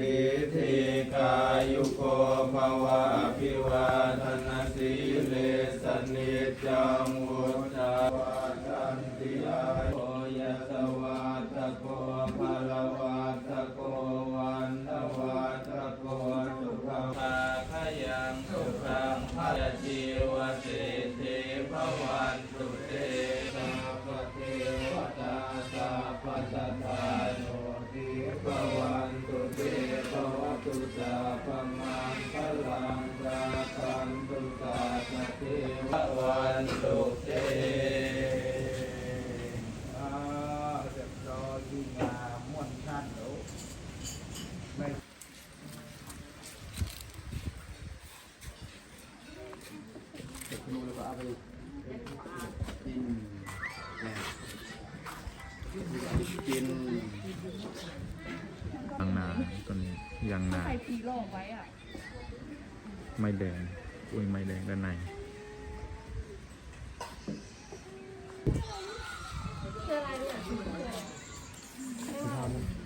ทิเทกายุโกภวะภิวาทนาสีเลสนิจจังวุฒาวาทันติอาโยยสวัตโกภะลวะตะโกวันทวัตโกสุขังภาคยังสุขังภะจีวสิทธิภวันตุเตสัพเทวตาสัพพะสัตตาโนทิภวันตุเตภ ตุสัพพมังคลังราคันตุตาสเทววันตุเตอ่าเรียบรอยดีงามม่วนท่านโอ้ไม่ดูแล้วก็เอาไปกินกินยางนาต้นนี้ ยางนาใส่ปีโลกไว้อะ ไม้แดง อุ้ยไม้แดงด้านในคืออะไรเนี่ยส